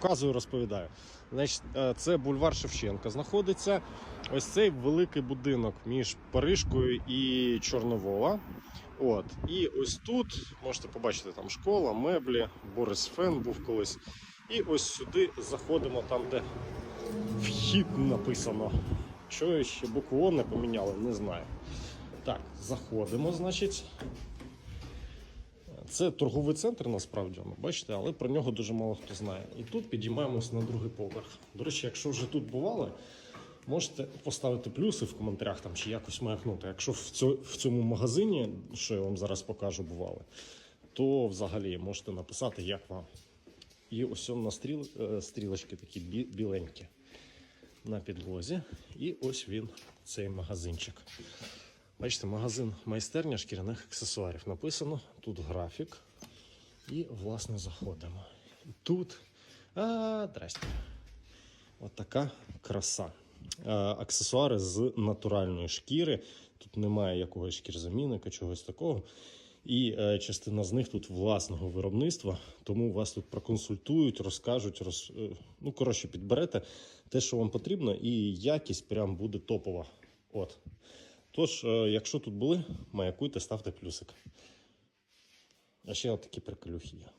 показую, розповідаю. Значить, е, це бульвар Шевченка знаходиться. Ось цей великий будинок між Парижкою і Чорновола. От. І ось тут можете побачити там школа, меблі, Борис Фен був колись. І ось сюди заходимо там, де вхід написано. Що ще букву не поміняли, не знаю. Так, заходимо, значить. Це торговий центр насправді, бачите, але про нього дуже мало хто знає. І тут підіймаємось на другий поверх. До речі, якщо вже тут бували, можете поставити плюси в коментарях там, чи якось маякнути. Якщо в, цьо, в цьому магазині, що я вам зараз покажу, бували, то взагалі можете написати, як вам. І ось на стріл, е, стрілочки такі бі- біленькі на підлозі. І ось він, цей магазинчик. Бачите, магазин майстерня шкіряних аксесуарів. Написано, тут графік. І, власне, заходимо. Тут. А, здрасте. От така краса. Аксесуари з натуральної шкіри. Тут немає якогось шкірзамінника, чогось такого. І е, частина з них тут власного виробництва, тому вас тут проконсультують, розкажуть, роз, е, ну, коротше, підберете те, що вам потрібно, і якість прям буде топова. От. Тож, е, якщо тут були, маякуйте, ставте плюсик. А ще такі приколюхи є.